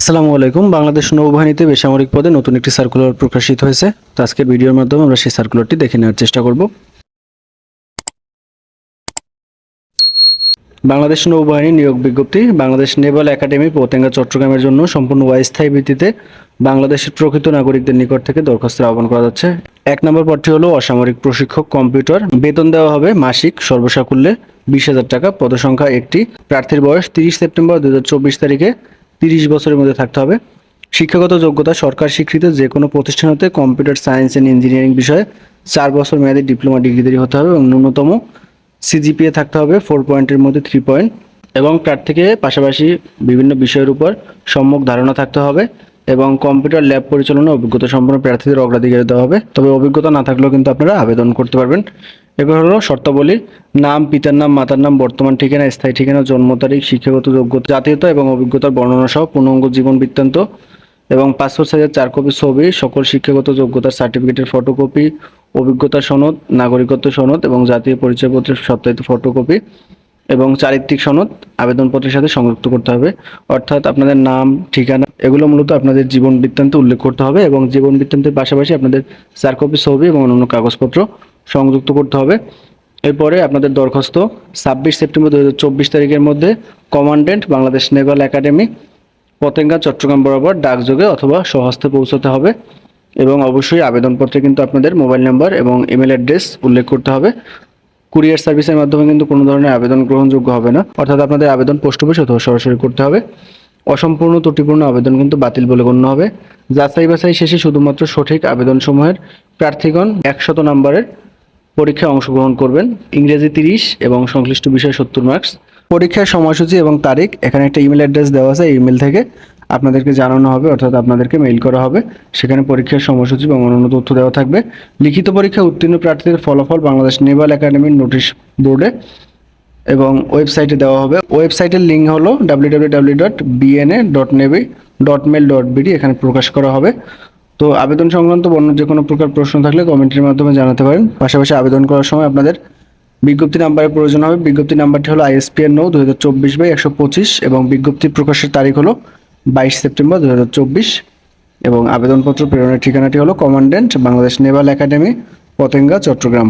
আসসালামু আলাইকুম। বাংলাদেশ নৌবাহিনীতে বেসামরিক পদে নতুন একটি সার্কুলার প্রকাশিত হয়েছে। তো আজকের ভিডিওর মাধ্যমে আমরা সেই সার্কুলারটি দেখে নেওয়ার চেষ্টা করব। বাংলাদেশ নৌবাহিনী নিয়োগ বিজ্ঞপ্তি, বাংলাদেশ নেভাল একাডেমি পতেঙ্গা, চট্টগ্রামের জন্য সম্পূর্ণ অস্থায়ী ভিত্তিতে বাংলাদেশের প্রকৃত নাগরিকদের নিকট থেকে দরখাস্তের আহ্বান করা যাচ্ছে। এক নম্বর পদটি হলো অসামরিক প্রশিক্ষক কম্পিউটার। বেতন দেওয়া হবে মাসিক সর্বসাকুল্যে বিশ হাজার টাকা। পদসংখ্যা একটি। প্রার্থীর বয়স তিরিশ সেপ্টেম্বর দুই হাজার চব্বিশ তারিখে। তিরিশ বছরের মধ্যে থাকতে হবে। শিক্ষাগত যোগ্যতা, সরকার স্বীকৃত যে কোনো প্রতিষ্ঠান হতে কম্পিউটার সায়েন্স অ্যান্ড ইঞ্জিনিয়ারিং বিষয়ে চার বছর মেয়াদী ডিপ্লোমা ডিগ্রিধারী হতে হবে এবং ন্যূনতম সিজিপিএ থাকতে হবে, ফোর পয়েন্টের মধ্যে থ্রি পয়েন্ট এবং প্রার্থীকে পাশাপাশি বিভিন্ন বিষয়ের উপর সম্যক ধারণা থাকতে হবে এবং কম্পিউটার ল্যাব পরিচালনা অভিজ্ঞতা সম্পন্ন প্রার্থীদের অগ্রাধিকার দেওয়া হবে। তবে অভিজ্ঞতা না থাকলেও কিন্তু আপনারা আবেদন করতে পারবেন। এগুলো হলো শর্তাবলী, নাম, পিতার নাম, মাতার নাম, বর্তমান ঠিকানা, স্থায়ী ঠিকানা, জন্ম তারিখ, শিক্ষাগত যোগ্যতা, জাতীয়তা এবং অভিজ্ঞতার বর্ণনা সহ পূর্ণাঙ্গ জীবন বৃত্তান্ত এবং পাসপোর্ট সাইজের চার কপি ছবি, সকল শিক্ষাগত যোগ্যতার সার্টিফিকেটের ফটোকপি, অভিজ্ঞতা সনদ, নাগরিকত্ব সনদ এবং জাতীয় পরিচয়পত্রের সত্যায়িত ফটোকপি এবং চারিত্রিক সনদ আবেদনপত্রের সাথে সংযুক্ত করতে হবে। অর্থাৎ আপনাদের নাম, ঠিকানা, এগুলো মূলত আপনাদের জীবন বৃত্তান্ত উল্লেখ করতে হবে এবং জীবন বৃত্তান্তের পাশাপাশি আপনাদের চার কপি ছবি এবং অন্যান্য কাগজপত্র সংযুক্ত করতে হবে। এরপরে আপনাদের দরখাস্ত ছাব্বিশ সেপ্টেম্বর দু হাজার চব্বিশ তারিখের মধ্যে commandant Bangladesh naval academy, Patenga, Chattogram বরাবর ডাকযোগে অথবা স্বহস্তে পৌঁছতে হবে এবং অবশ্যই আবেদনপত্রে কিন্তু আপনাদের মোবাইল নাম্বার এবং ইমেল অ্যাড্রেস উল্লেখ করতে হবে। কুরিয়ার সার্ভিসের মাধ্যমে কিন্তু কোনো ধরনের আবেদন গ্রহণযোগ্য হবে না। অর্থাৎ আপনাদের আবেদন পোস্ট অফিস অথবা সরাসরি করতে হবে। অসম্পূর্ণ ত্রুটিপূর্ণ আবেদন কিন্তু বাতিল বলে গণ্য হবে। যাচাই বাছাই শেষে শুধুমাত্র সঠিক আবেদনসমূহের প্রার্থীগণ একশত নম্বরের পরীক্ষায় অংশগ্রহণ করবেন। ইংরেজি তিরিশ এবং সংশ্লিষ্ট বিষয় সত্তর মার্কস পরীক্ষার সময়সূচি এবং তারিখ, এখানে একটা ইমেল অ্যাড্রেস দেওয়া আছে ইমেল থেকে আপনাদেরকে জানানো হবে, অর্থাৎ আপনাদেরকে মেইল করা হবে। সেখানে পরীক্ষার সময়সূচি এবং অন্যান্য তথ্য দেওয়া থাকবে। লিখিত পরীক্ষা উত্তীর্ণ প্রার্থীদের ফলাফল বাংলাদেশ নেভাল একাডেমির নোটিশ বোর্ডে এবং ওয়েবসাইটে দেওয়া হবে। ওয়েবসাইটের লিঙ্ক হলো W dot BNA dot navy dot mail dot BD এখানে প্রকাশ করা হবে। তো আবেদন সংক্রান্ত অন্য যে কোনো প্রকার প্রশ্ন থাকলে কমেন্টের মাধ্যমে জানাতে পারেন। পাশাপাশি আবেদন করার সময় আপনাদের বিজ্ঞপ্তি নাম্বারের প্রয়োজন হবে। বিজ্ঞপ্তি নাম্বারটি হলো আইএসপিএন নৌ দু হাজার চব্বিশ বাই একশো পঁচিশ এবং বিজ্ঞপ্তি প্রকাশের তারিখ হলো বাইশ সেপ্টেম্বর দু হাজার চব্বিশ এবং আবেদনপত্র প্রেরণের ঠিকানাটি হলো commandant Bangladesh naval academy, Patenga, Chattogram.